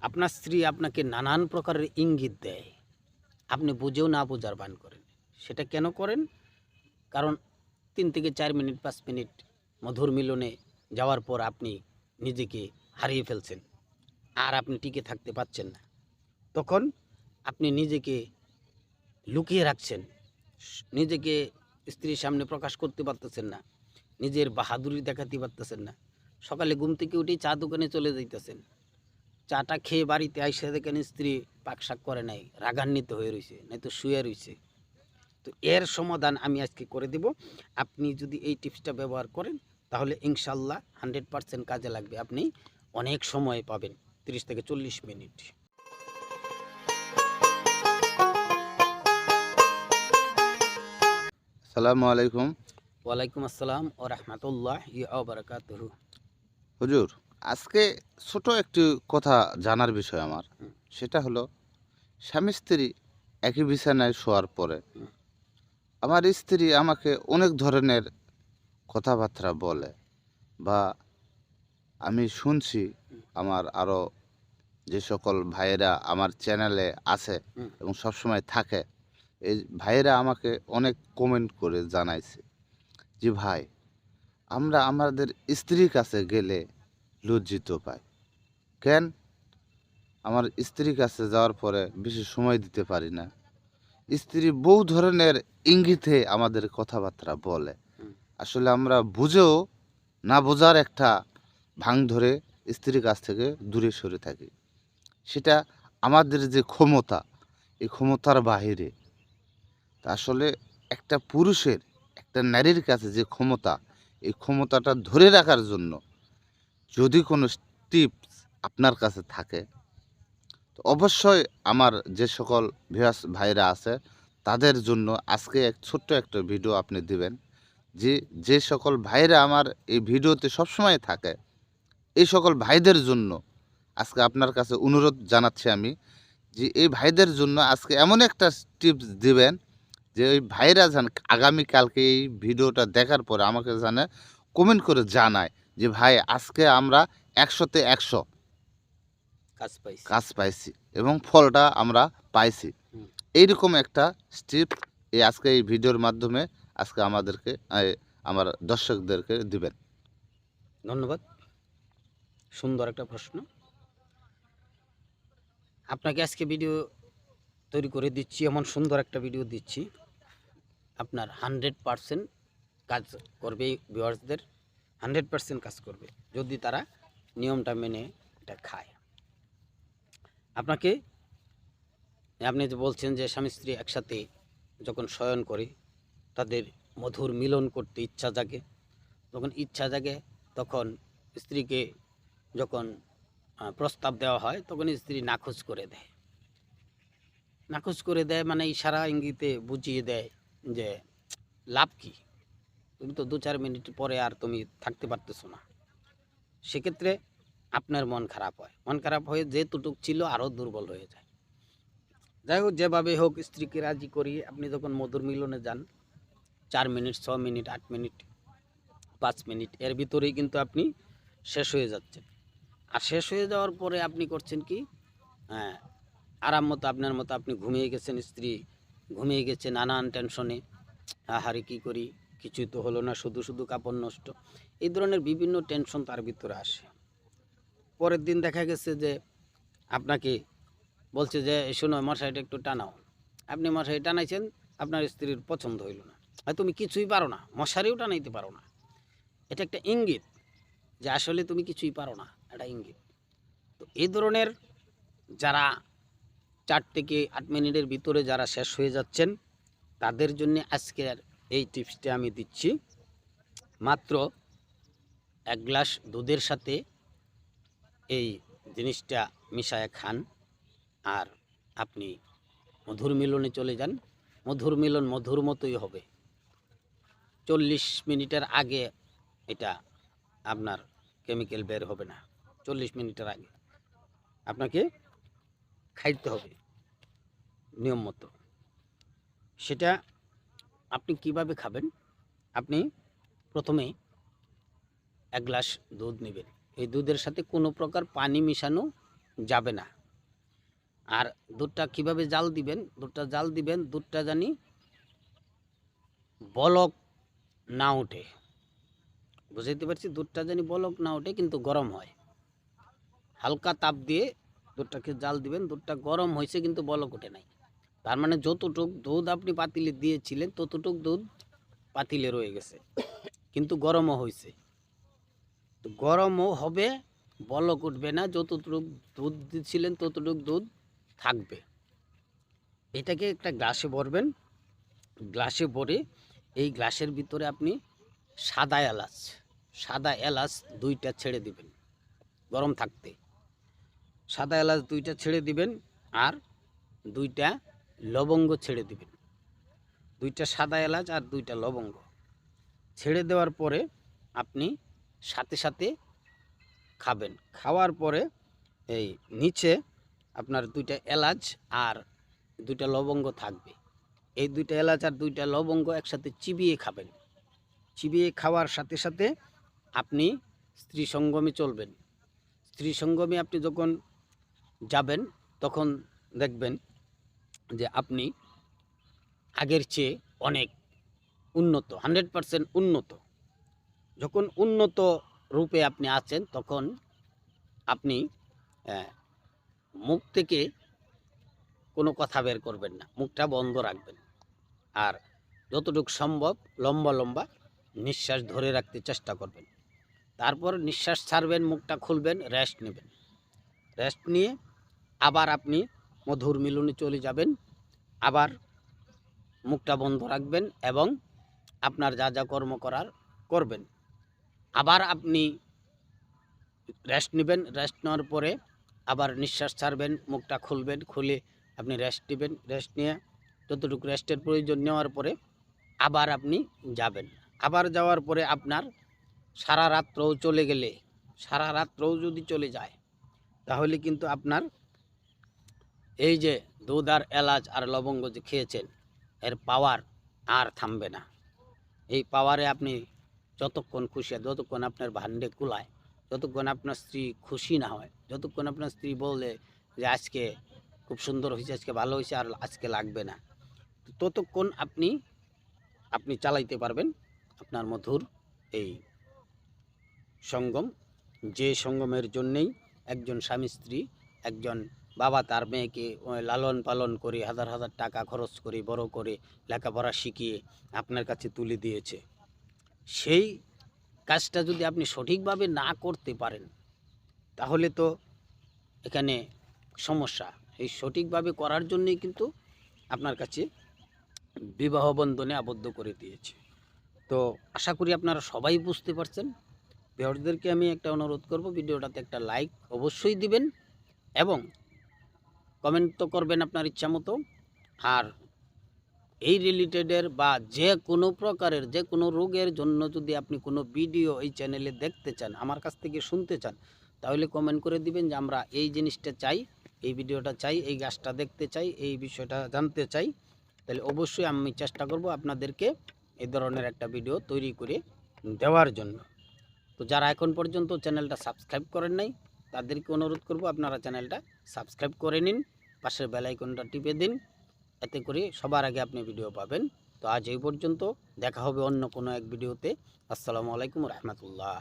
আপনার স্ত্রী আপনাকে নানান প্রকারের ইঙ্গিত দেয়। আপনি বুঝেও না বোঝার বান করেন। সেটা কেন করেন? কারণ তিন থেকে চার মিনিট, পাঁচ মিনিট মধুর মিলনে যাওয়ার পর আপনি নিজেকে হারিয়ে ফেলছেন। আর আপনি টিকে থাকতে পারছেন না। তখন আপনি নিজেকে লুকিয়ে রাখছেন। নিজেকে স্ত্রীর সামনে প্রকাশ করতে পারতেছেন না। নিজের বাহাদুরি দেখাতে পারতেছেন না। সকালে ঘুম থেকে উঠেই চা দোকানে চলে যাইতেছেন। চাটা খেয়ে বাড়িতে আইসে দেখেন স্ত্রী পাকশাক করে নাই রাগান্বিত হয়ে রয়েছে নয়তো শুয়ে রয়েছে তো এর সমাধান আমি আজকে করে দেব। আপনি যদি এই টিপসটা ব্যবহার করেন তাহলে ইনশাল্লাহ হান্ড্রেড পারসেন্ট কাজে লাগবে। আপনি অনেক সময় পাবেন তিরিশ থেকে চল্লিশ মিনিট। সালামু আলাইকুম। ওয়ালাইকুম আসসালাম ও রহমতুল্লাহ বারকাতহু। হুজুর আজকে ছোট একটি কথা জানার বিষয় আমার। সেটা হলো স্বামী স্ত্রী একই বিছানায় শোয়ার পরে আমার স্ত্রী আমাকে অনেক ধরনের কথাবার্তা বলে বা আমি শুনছি আমার আরও যে সকল ভাইয়েরা আমার চ্যানেলে আছে। এবং সবসময় থাকে এই ভাইয়েরা আমাকে অনেক কমেন্ট করে জানাইছে যে ভাই আমরা আমাদের স্ত্রীর কাছে গেলে লজ্জিত পাই কেন? আমার স্ত্রীর কাছে যাওয়ার পরে বেশি সময় দিতে পারি না। স্ত্রী বহু ধরনের ইঙ্গিতে আমাদের কথাবার্তা বলে। আসলে আমরা বুঝেও না বোঝার একটা ভাঙ ধরে স্ত্রীর কাছ থেকে দূরে সরে থাকি। সেটা আমাদের যে ক্ষমতা এই ক্ষমতার বাহিরে। তা আসলে একটা পুরুষের একটা নারীর কাছে যে ক্ষমতা এই ক্ষমতাটা ধরে রাখার জন্য যদি কোনো টিপস আপনার কাছে থাকে, তো অবশ্যই আমার যে সকল ভিউয়ার্স ভাইরা আছে, তাদের জন্য আজকে এক ছোট্ট একটা ভিডিও আপনি দিবেন, যে যে সকল ভাইরা আমার এই ভিডিওতে সবসময় থাকে, এই সকল ভাইদের জন্য আজকে আপনার কাছে অনুরোধ জানাচ্ছি আমি, যে, এই ভাইদের জন্য আজকে এমন একটা টিপস দিবেন, যে, ওই ভাইরা জান আগামীকালকে এই ভিডিওটা দেখার পরে আমাকে জানে কমেন্ট করে জানায়। যে ভাই আজকে আমরা একশোতে একশো কাজ পাইছি। কাজ পাইছি এবং ফলটা আমরা পাইছি। এইরকম একটা স্টেপ এই আজকে এই ভিডিওর মাধ্যমে আজকে আমাদেরকে আমার দর্শকদেরকে দিবেন। ধন্যবাদ। সুন্দর একটা প্রশ্ন। আপনাকে আজকে ভিডিও তৈরি করে দিচ্ছি এমন সুন্দর একটা ভিডিও দিচ্ছি। আপনার হান্ড্রেড পারসেন্ট কাজ করবে ভিউয়ার্সদের হান্ড্রেড পারসেন্ট কাজ করবে যদি তারা নিয়মটা মেনে এটা খায়। আপনাকে, আপনি যে বলছেন যে স্বামী স্ত্রী একসাথে যখন শয়ন করে, তাদের মধুর মিলন করতে ইচ্ছা জাগে, যখন ইচ্ছা জাগে, তখন স্ত্রীকে যখন প্রস্তাব দেওয়া হয়, তখন স্ত্রী নাকচ করে দেয়। নাকচ করে দেয় মানে ইশারা ইঙ্গিতে বুঝিয়ে দেয় যে লাভ কি? তুমি তো দু চার মিনিট পরে আর তুমি থাকতে পারতেছো না। সেক্ষেত্রে আপনার মন খারাপ হয়। মন খারাপ হয়ে যে তুটুক ছিল আরও দুর্বল হয়ে যায়। যাই হোক, যেভাবে হোক, স্ত্রীকে রাজি করিয়ে আপনি যখন মধুর মিলনে যান, চার মিনিট, ছ মিনিট, আট মিনিট, পাঁচ মিনিট, এর ভিতরেই কিন্তু আপনি শেষ হয়ে যাচ্ছেন। আর শেষ হয়ে যাওয়ার পরে আপনি করছেন কি? হ্যাঁ আরাম মতো আপনার মতো আপনি ঘুমিয়ে গেছেন, স্ত্রী ঘুমিয়ে গেছে নানান টেনশনে। আহারে কী করি? কিছুই তো হলো না, শুধু শুধু কাপড় নষ্ট। এই ধরনের বিভিন্ন টেনশন তার ভিতরে আসে। পরের দিন দেখা গেছে যে আপনাকে বলছে যে, "এই শোনো মশাইটা একটু টানাও। আপনি মশারি টানাইছেন, আপনার স্ত্রীর পছন্দ হইল না। আর তুমি কিছুই পারো না মশারিও টানাইতে পারো না। এটা একটা ইঙ্গিত যে আসলে তুমি কিছুই পারো না, এটা ইঙ্গিত। তো এই ধরনের যারা চার থেকে আট মিনিটের ভিতরে যারা শেষ হয়ে যাচ্ছেন, তাদের জন্য আজকের এই টিপসটা আমি দিচ্ছি। মাত্র এক গ্লাস দুধের সাথে এই জিনিসটা মিশায় খান। আর আপনি মধুর মিলনে চলে যান। মধুর মিলন মধুর মতোই হবে। চল্লিশ মিনিটের আগে এটা আপনার কেমিক্যাল বের হবে না। চল্লিশ মিনিটের আগে আপনাকে খাইতে হবে নিয়ম মতো। সেটা আপনি কীভাবে খাবেন? আপনি প্রথমে এক গ্লাস দুধ নেবেন। এই দুধের সাথে কোনো প্রকার পানি মিশানো যাবে না। আর দুধটা কীভাবে জাল দিবেন? দুধটা জাল দিবেন, দুধটা জানি বলক না ওঠে। বুঝাইতে পারছি? দুধটা জানি বলক না ওঠে, কিন্তু গরম হয়। হালকা তাপ দিয়ে দুধটাকে জাল দিবেন। দুধটা গরম হয়েছে, কিন্তু বলক ওঠে নাই। তার মানে যতটুক দুধ আপনি পাতিলে দিয়েছিলেন, ততটুক দুধ পাতিলে রয়ে গেছে। কিন্তু গরমও হয়েছে তো গরমও হবে, বলক উঠবে না, যতটুক দুধ দিচ্ছিলেন ততটুক দুধ থাকবে। এটাকে একটা গ্লাসে ভরবেন। গ্লাসে ভরে এই গ্লাসের ভিতরে আপনি সাদা এলাচ সাদা এলাচ দুইটা ছেড়ে দিবেন, গরম থাকতে। সাদা এলাচ দুইটা ছেড়ে দিবেন আর দুইটা লবঙ্গ ছেড়ে দিবেন। দুইটা সাদা এলাচ আর দুইটা লবঙ্গ। ছেড়ে দেওয়ার পরে আপনি সাথে সাথে খাবেন। খাওয়ার পরে এই নিচে আপনার দুইটা এলাচ আর দুইটা লবঙ্গ থাকবে। এই দুইটা এলাচ আর দুইটা লবঙ্গ একসাথে চিবিয়ে খাবেন। চিবিয়ে খাওয়ার সাথে সাথে আপনি স্ত্রী সঙ্গমে চলবেন। স্ত্রী সঙ্গমে আপনি যখন যাবেন, তখন দেখবেন যে আপনি আগের চেয়ে অনেক উন্নত, হান্ড্রেড পারসেন্ট উন্নত। যখন উন্নত রূপে আপনি আছেন, তখন আপনি মুখ থেকে কোনো কথা বের করবেন না। মুখটা বন্ধ রাখবেন। আর যতটুকু সম্ভব লম্বা লম্বা নিঃশ্বাস ধরে রাখতে চেষ্টা করবেন। তারপর নিঃশ্বাস ছাড়বেন, মুখটা খুলবেন রেস্ট নেবেন। রেস্ট নিয়ে আবার আপনি মধুর মিলনে চলে যাবেন। আবার মুখটা বন্ধ রাখবেন এবং আপনার যা যা কর্ম করার করবেন। আবার আপনি রেস্ট নেবেন। রেস্ট নেওয়ার পরে আবার নিঃশ্বাস ছাড়বেন, মুখটা খুলবেন, খুলে আপনি রেস্ট নেবেন। রেস্ট নিয়ে যতটুকু রেস্টের প্রয়োজন নেওয়ার পরে আবার আপনি যাবেন। আবার যাওয়ার পরে আপনার সারা রাত্রও চলে গেলে, সারা রাত্রও যদি চলে যায়, তাহলে কিন্তু আপনার এই যে দুধ আর এলাচ আর লবঙ্গ যে খেয়েছেন, এর পাওয়ার আর থামবে না। এই পাওয়ারে আপনি যতক্ষণ খুশি, যতক্ষণ আপনার ভান্ডে কুলায়, যতক্ষণ আপনার স্ত্রী খুশি না হয়, যতক্ষণ আপনার স্ত্রী বলে যে আজকে খুব সুন্দর হয়েছে, আজকে ভালো হয়েছে আর আজকে লাগবে না, ততক্ষণ আপনি আপনি চালাইতে পারবেন আপনার মধুর এই সঙ্গম। যে সঙ্গমের জন্যেই একজন স্বামী স্ত্রী, একজন বাবা তার মেয়েকে লালন পালন করে হাজার হাজার টাকা খরচ করে, বড় করে লেখাপড়া শিখিয়ে আপনার কাছে তুলে দিয়েছে। সেই কাজটা যদি আপনি সঠিকভাবে না করতে পারেন, তাহলে তো এখানে সমস্যা। এই সঠিকভাবে করার জন্যই কিন্তু আপনার কাছে বিবাহ বন্ধনে আবদ্ধ করে দিয়েছে। তো আশা করি আপনারা সবাই বুঝতে পারছেন। ভিউয়ারদেরকে আমি একটা অনুরোধ করব, ভিডিওটাতে একটা লাইক অবশ্যই দিবেন এবং কমেন্ট তো করবেন আপনার ইচ্ছা মতো। আর এই রিলেটেডের বা যে কোনো প্রকারের, যে কোনো রোগের জন্য যদি আপনি কোনো ভিডিও এই চ্যানেলে দেখতে চান, আমার কাছ থেকে শুনতে চান, তাহলে কমেন্ট করে দিবেন যে আমরা এই জিনিসটা চাই, এই ভিডিওটা চাই, এই গাছটা দেখতে চাই, এই বিষয়টা জানতে চাই। তাহলে অবশ্যই আমি চেষ্টা করব আপনাদেরকে এই ধরনের একটা ভিডিও তৈরি করে দেওয়ার জন্য। তো যারা এখন পর্যন্ত চ্যানেলটা সাবস্ক্রাইব করেন নাই তাদেরকে অনুরোধ করব আপনারা চ্যানেলটা সাবস্ক্রাইব করে নিন, পাশের বেলাইকনটা টিপে দিন, এতে করে সবার আগে আপনি ভিডিও পাবেন। তো আজ এই পর্যন্ত দেখা হবে অন্য কোনো এক ভিডিওতে। আসসালামু আলাইকুম রহমতুল্লাহ।